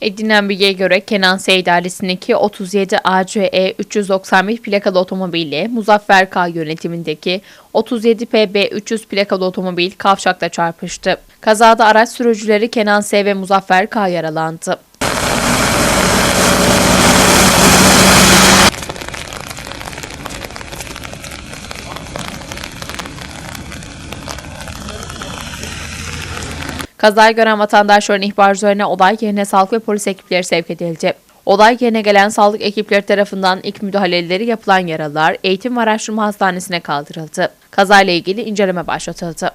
Edinilen bilgiye göre Kenan Seyit ailesindeki 37 ACE 391 plakalı otomobille Muzaffer K yönetimindeki 37 PB 300 plakalı otomobil kavşakta çarpıştı. Kazada araç sürücüleri Kenan S ve Muzaffer K yaralandı. Kazayı gören vatandaşların ihbar üzerine olay yerine sağlık ve polis ekipleri sevk edildi. Olay yerine gelen sağlık ekipleri tarafından ilk müdahaleleri yapılan yaralılar Eğitim ve Araştırma Hastanesi'ne kaldırıldı. Kazayla ilgili inceleme başlatıldı.